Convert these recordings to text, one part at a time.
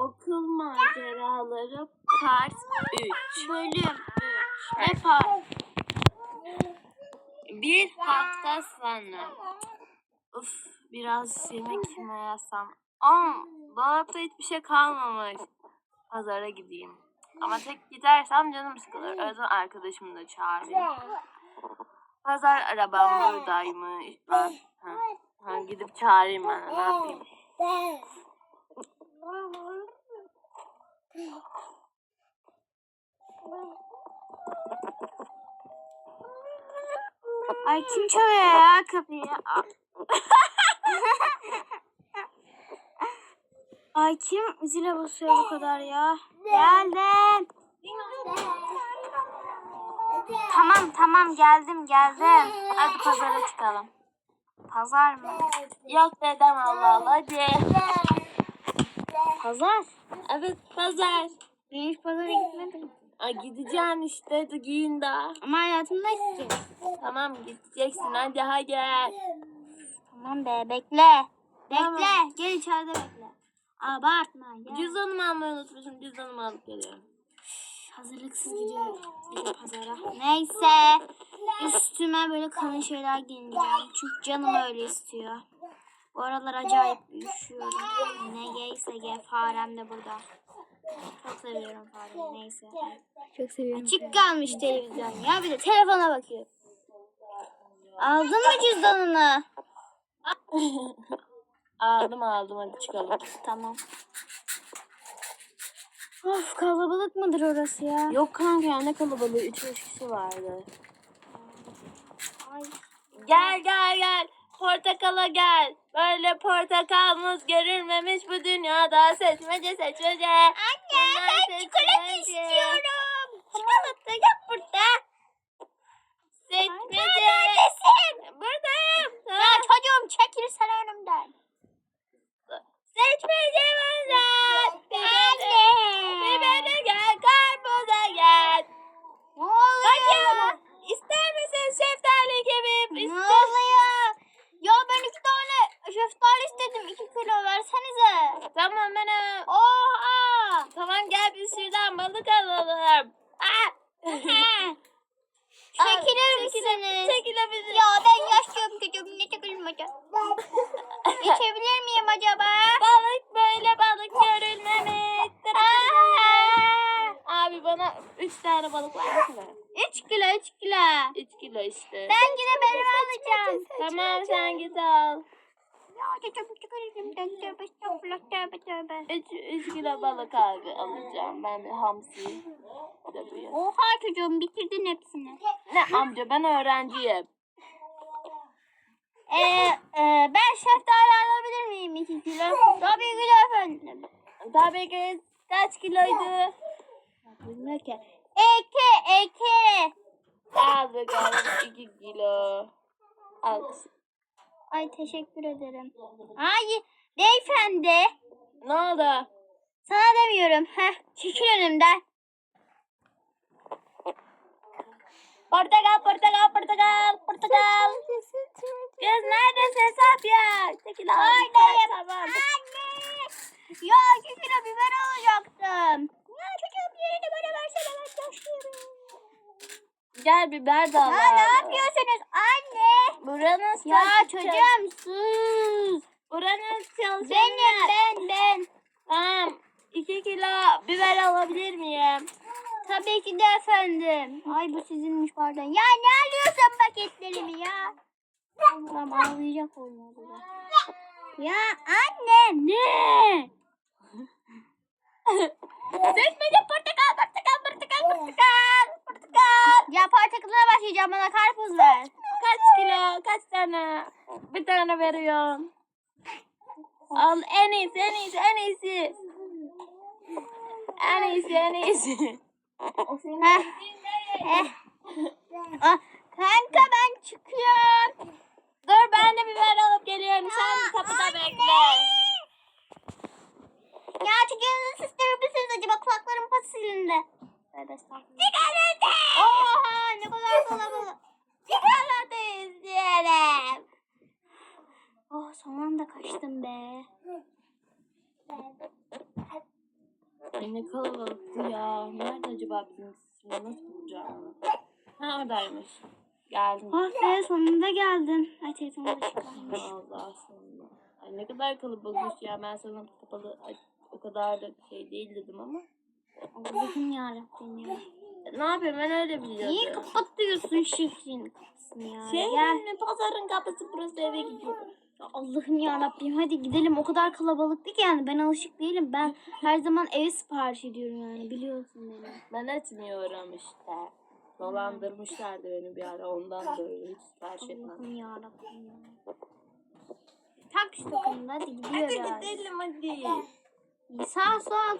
Okul maceraları part 3. Bölüm 3. Ne part? Bir hafta sonra. Uf, biraz yemek mi yesem? Aa, dolapta hiçbir şey kalmamış. Pazara gideyim. Ama tek gidersem canım sıkılır. O yüzden arkadaşımı da çağırayım. Pazar arabam buradaymış. Ha, ha, ha, gidip çağırayım ben. Ne yapayım? Ay kim çalıyor ya kapıyı? Ay kim zile basıyor bu kadar ya? Geldim. Tamam tamam geldim geldim. Hadi pazara çıkalım. Pazar mı? Yok dedem Allah Allah. Hadi. Pazar. Evet pazar. Ben hiç pazara gitmedim. Ay gideceğim işte. Giyin daha. Ama hayatımda gitmedim. Tamam gideceksin hadi hadi. Tamam be bekle. Bekle. Tamam. Gel içeride bekle. Abartma. Gel. Cüzdanımı almayı unutmuşum. Cüzdanımı alıp geliyorum. Hazırlıksız gidiyorum bir pazara. Neyse. Üstüme böyle kalın şeyler giyineceğim. Çünkü canım öyle istiyor. Bu aralar acayip üşüyorum. Ne giyse giy. Farem de burada. Çok seviyorum faremi. Neyse. Çok seviyorum. Açık kalmış televizyon ya. Bir de telefona bakıyor. Aldın mı cüzdanını? Aldım aldım hadi çıkalım. Tamam. Of kalabalık mıdır orası ya? Yok kanka ya ne kalabalığı. 3-5 kişi vardı. Ay. Gel gel gel. Portakala gel. Böyle portakal muz görülmemiş bu dünyada. Seçmece seçmece. Anne Bunlar ben çikolata seçmece. istiyorum. Çikolata yok burada. Seçmece. Neredesin? Buradayım. Ya çocuğum çekil sen önümden. Seçmece bunlar. Anne. Bibere gel. Karpuza gel. Ne oluyor? Bakın. İster misin şeftali kebap? Ne oluyor? Ya ben iki tane istedim. iki kilo versenize. Tamam ben hemen. Oha. Tamam gel biz şuradan balık alalım. Ah! Çekilir misiniz? Çekilebilir. Ya ben yaşlıyım çocuğum ne çekilmece. İçebilir miyim acaba? Balık böyle balık görülmemiş. Aa! Abi bana 3 tane balık versene. 3 kilo 3 kilo. 3 kilo işte. Ben yine benim alacağım. Tamam sen git al. Ya çocuğum çıkarırım. Tövbe estağfurullah tövbe tövbe. 3 3 kilo balık abi alacağım. Ben bir hamsi. De bu ya. Oha çocuğum bitirdin hepsini. Ne amca ben öğrenciyim. Ee, e, ben şeftali alabilir miyim 2 kilo? Tabii ki efendim. Tabii ki kaç kiloydu? Bilmiyorum ki. Eke eke. Al bakalım 2 kilo. Al. Ay teşekkür ederim. Ay beyefendi. Ne oldu? Sana demiyorum. Heh, çekil önümden. Portakal, portakal, portakal, portakal. Kız neredesin Safya? Çekil al. Oradayım. Tamam. Anne. Ya kilo biber alacaktım. Ya çocuğum yerini bana versene ben yaşlıyorum. Gel biber de al. Ya ne abi. yapıyorsunuz anne? Buranın Ya çocuğum sus. Buranın çalışanı. Benim ben ben. Tamam. 2 kilo biber alabilir miyim? Tabii ki de efendim. Ay bu sizinmiş pardon. Ya ne alıyorsun paketlerimi ya? Tamam ağlayacak olmadı. Ya anne ne? Seçmece portakal, portakal, portakal, portakal, portakal. Ya portakalına başlayacağım bana karpuz ver. Kaç kilo? Kaç tane? Bir tane veriyorum. Al en iyisi, en iyisi, en iyisi. En iyisi, en iyisi. Heh. Eh. Ah, kanka ben çıkıyorum. Dur ben de biber alıp geliyorum. Sen kapıda bekle. Ya çocuğunuzu süslerir misiniz acaba kulaklarım pası silindi. Tövbe estağfurullah. Çıkarıldı. Oha ne kadar kalabalık. Çikolata istiyorum. Oh son anda kaçtım be. Ay ne kalabalıktı ya. Nerede acaba bizim şimdi nasıl bulacağım? Ha oradaymış. Geldim. Ah be sonunda geldin. Ay telefonum da çıkarmış. Allah sonunda. Ay ne kadar kalabalıkmış ya. Ben sana kapalı ay, o kadar da şey değil dedim ama. Allah'ım yarabbim ya. Ne yapayım ben öyle biliyordum. Niye kapatıyorsun şehrin kapısını ya? Gel. mi? Pazarın kapısı burası eve gidiyorum. Ya Allah'ım yarabbim hadi gidelim. O kadar kalabalıktı ki yani ben alışık değilim. Ben her zaman ev sipariş ediyorum yani biliyorsun beni. Ben etmiyorum işte. Dolandırmışlardı beni bir ara ondan böyle hiç sipariş etmem. Allah'ım ya. Tak şu takımını hadi gidiyoruz. gidelim hadi. Sağ sol.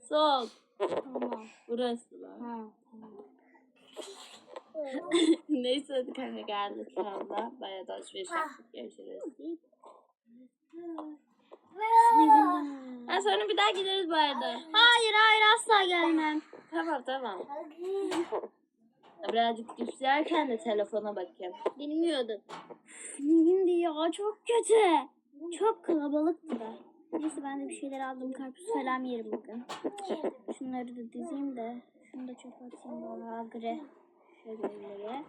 Sol. Tamam. Burası lan. Ha, tamam. Neyse hadi kanka geldik şu anda. Bayağı da alışveriş yaptık. Görüşürüz. Ha, sonra bir daha gideriz bu arada. Hayır hayır asla gelmem. Tamam tamam. Birazcık cips yerken de telefona bakayım. Bilmiyordum. Bugün ya çok kötü. Çok kalabalıktı da. Neyse ben de bir şeyler aldım. Karpuz falan yerim bugün. Şunları da dizeyim de. Şunu da çok atayım agre. Şöyle.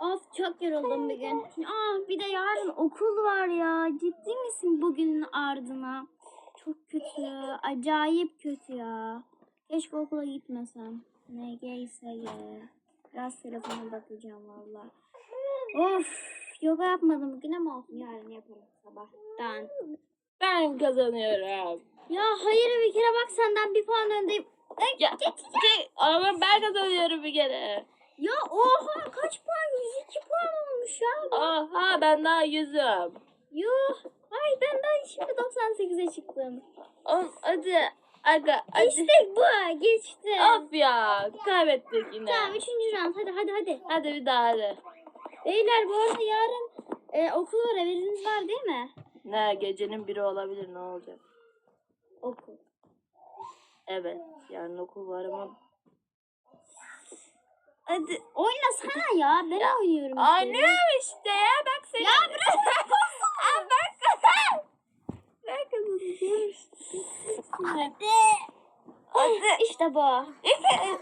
Of çok yoruldum bugün. Ah bir de yarın okul var ya. Ciddi misin bugünün ardına? Çok kötü. Acayip kötü ya. Keşke okula gitmesem. Neyse ya. Biraz telefona bakacağım valla. Of. Yoga yapmadım bugün ama olsun yarın yaparım sabahtan. Ben kazanıyorum. Ya hayır bir kere bak senden bir puan öndeyim. Ya, ama ben kazanıyorum bir kere. Ya oha kaç puan? 102 puan olmuş ya. Aha ben daha yüzüm. Yuh. Ay ben daha şimdi 98'e çıktım. Oğlum, hadi. Aga hadi. İşte bu geçti. Of ya kaybettik yine. Tamam üçüncü round hadi hadi hadi. Hadi bir daha hadi. Beyler bu arada yarın e, okul haberiniz var değil mi? Ne gecenin biri olabilir ne olacak? Okul. Evet yarın okul var ama. Hadi oynasana ya ben oynuyorum. işte. Oynuyorum işte ya bak seni. Ya bırak bırak olsun. Aa, ben kazan. Ben kazanıyorum. Hadi. Hadi. İşte bu.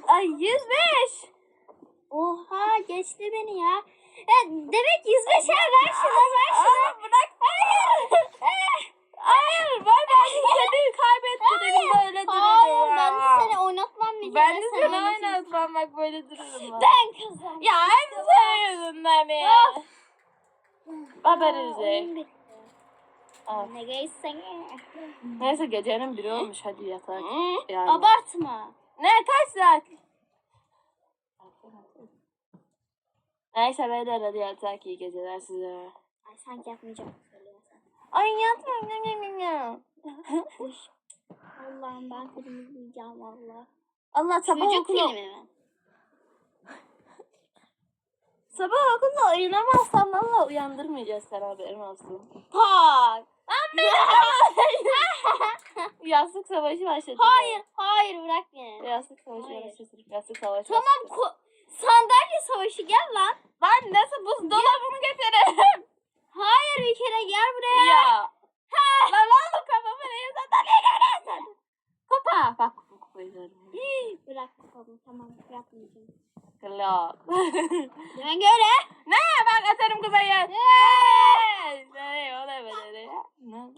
Ay 105. Oha geçti beni ya. Ya demek 105 er ver şuna ver şuna. Bırak. Hayır. Hayır ben ben seni kaybettirdim böyle. Hayır ben seni oynatmam bir Ben de oynatırsın. oynatmam bak böyle dururum. ben. Ben kazandım. Ya hep senin yüzünden ya. Haber Oyun izle. bitti. Aa, Ne geçsen. Neyse gecenin biri olmuş hadi yatak. Yani. Abartma. Ne kaç saat? Neyse beyler hadi yatak iyi geceler size. Ay sanki yapmayacağım. Ay yatma ne ne ne ne. Uy. Allah'ım ben film izleyeceğim valla. Allah sabah Çocuk okula, filmi mi? sabah okulda uyunamazsan valla uyandırmayacağız sen haberin olsun. Pak. Yastık savaşı başladı. Hayır, hayır bırak beni. Yastık savaşı Hayır. başladı. Yastık savaşı Tamam, başladı. ko- sandalye savaşı gel lan. Ben nasıl buzdolabını getiririm? Hayır bir kere gel buraya. ya. Lan oğlum kafamı neye sandalye görüyorsun? Kupa. Bak veririm. Bırak babam tamam yapmayacağım. Kılap. Ben göre. ne? Bak atarım kupayı. Ne? Ne? O da böyle. Ne?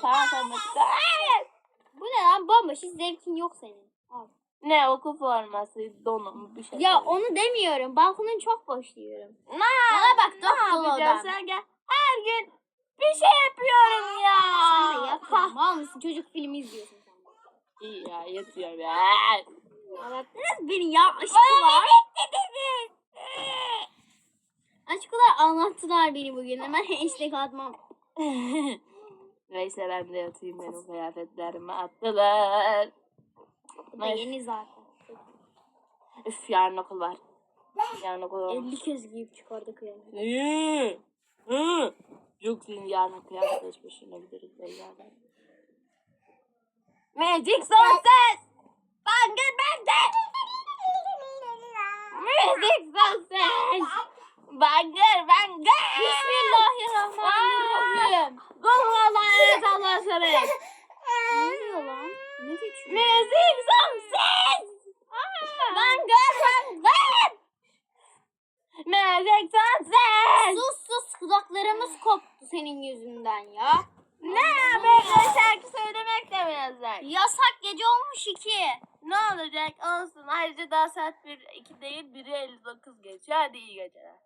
Tamam tamam. Hayır. Bu ne lan bomboş hiç zevkin yok senin. Al. Ne okul forması, donum bir şey. Ya onu demiyorum. Balkonun çok boş diyorum. ne? Bana bak, ne dolu odam. Sen gel. Her gün bir şey yapıyorum ya. Sen de yapma. Mal mısın? Çocuk filmi izliyorsun sen. İyi ya yatıyorum ya. Ağlattınız beni ya. Aşkılar. Aşkılar anlattılar beni bugün. Hemen hashtag atmam. Neyse ben de yatayım benim kıyafetlerimi attılar. Da yeni zaten. Üf yarın okul var. Yarın okul var. 50 kez giyip çıkardı kıyafeti. Hı. Hı. Yok senin yarın kıyafet alışverişine gideriz beylerden. Magic Sunset! Bangır bangır! Magic Sunset! Bangır bangır! Bismillahirrahmanirrahim. Kul Allah'a emanet Allah'a emanet. Ne geçiyor? Müzik son ses. Bangır bangır. Müzik son ses. Sus sus kulaklarımız koptu senin yüzünden ya. Ne böyle şarkı söylemek de mi yasak? Yasak gece olmuş iki. Ne olacak olsun. Ayrıca daha saat 1, 2 değil 1'e 59 geçiyor. Hadi iyi geceler.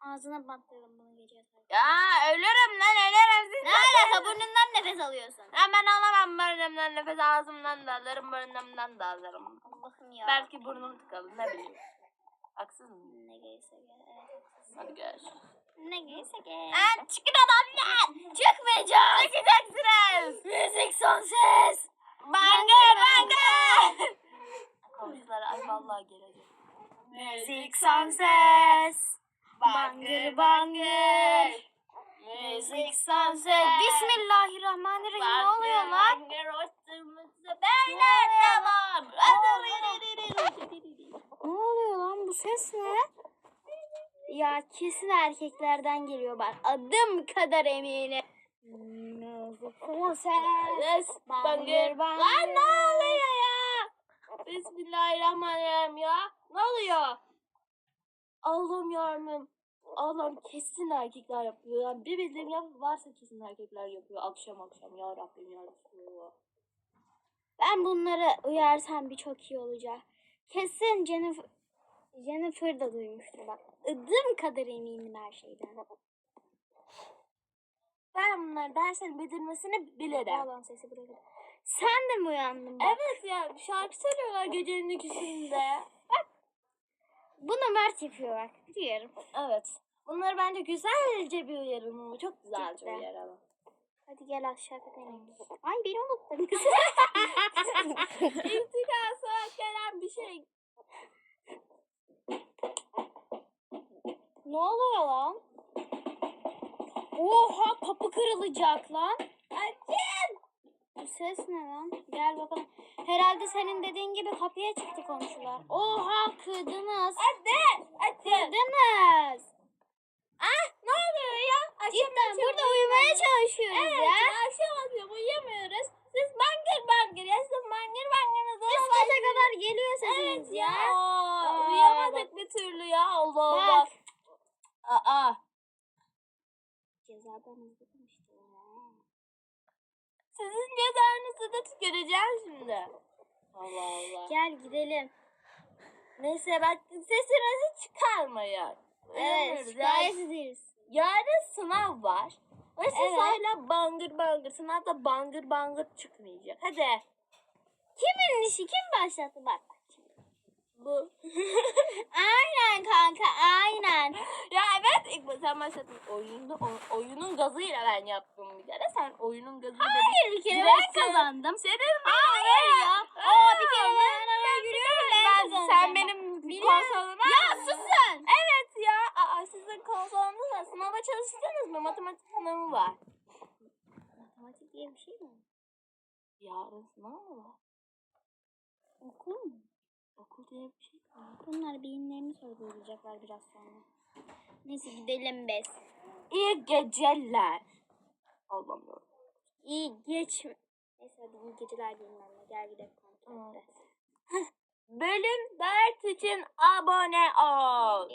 Ağzına bantlayalım bunu gece yatarken. Ya ölürüm lan ölürüm. Siz Ne alaka burnundan nefes alıyorsun? Ya ben alamam burnumdan nefes ağzımdan da alırım burnumdan da alırım. Allah'ım ya. Belki burnum tıkalı ne bileyim. Haksız mıyım? Ne gelse gel. Evet, haklısın. Hadi görüşürüz. Ne gelse gel. Lan çıkın adamlar. Çıkmayacağız. Çıkacaksınız. Müzik son ses. Bangır bangır. Komşular ay vallahi gelecek. Müzik son ses. Bangır bangır. Müzik son ses. Bismillahirrahmanirrahim. Ne oluyor lan? Bangır ortamızda beyler devam. Ne oluyor lan bu ses ne? Ya kesin erkeklerden geliyor bak. Adım kadar eminim. Son ses. Bangır bangır. Lan ne oluyor ya? Bismillahirrahmanirrahim ya. Ne oluyor? Allah'ım yarabbim. Allah'ım kesin erkekler yapıyor. Yani bir bildiğim yap varsa kesin erkekler yapıyor. Akşam akşam ya Rabbim ya Resulallah. Ben bunları uyarsam birçok iyi olacak. Kesin Jennifer, Jennifer da duymuştur bak. Adım kadar eminim her şeyden. Ben bunları dersin bildirmesini bilirim. Bağlan sesi kadar. Sen de mi uyandın bak? Evet ya şarkı söylüyorlar gecenin ikisinde. Bunu Mert yapıyor bak. Biliyorum. Evet. Bunları bence güzelce bir uyaralım. Çok güzelce Cidden. uyaralım. Hadi gel aşağı kata inelim. Ay beni unuttun. İntikası gelen bir şey. ne oluyor lan? Oha kapı kırılacak lan. Açın! Bu ses ne lan? Gel bakalım. Herhalde senin dediğin gibi kapıya çıktı komşular. Oha kırdınız. Hadi! Açın! Kırdınız. Ah ne oluyor ya? Akşam Cidden akşam burada uyumaya çalışıyoruz Evet ya. ya. akşam akşam uyuyamıyoruz. Siz bangır bangır ya siz bangır bangırınızı Üst kata kadar geliyor sesiniz Evet ya. ya. Aa, Uyuyamadık bir türlü ya. Allah Allah. Bak. Aa. Cezadan izledim işte. Sizin cezanızı da tüküreceğim şimdi. Allah Allah. Gel gidelim. Neyse bak sesinizi çıkarmayın. Evet şikayet ederiz. Yarın sınav var. Ve siz Evet. hala bangır bangır. Sınavda bangır bangır çıkmayacak. Hadi. Kimin işi kim başlattı bak. Bu. Aynen kanka aynen. ya evet ilk sen başladın. Oyunda, oyunun gazıyla ben yaptım bir kere. Sen oyunun gazıyla Hayır bir kere ben kazandım. Senin Hayır ya. Aa, bir kere ben araya giriyorum, ben Ben, kazanacağım. sen benim Biliyorum. konsoluma. Ya susun. Evet ya. Aa, sizin konsolunuz var. Sınava çalıştınız mı? Matematik sınavı var. Matematik diye bir şey mi? Yarın sınav mı var? Okul mu? Okul diye bir şey var. Bunlar beyinlerini sorgulayacaklar biraz sonra. Neyse gidelim biz. İyi geceler. Allah'ım. İyi geç. Neyse hadi iyi geceler diyeyim ben de. Gel gidelim kontrolde. Bölüm 4 için abone ol.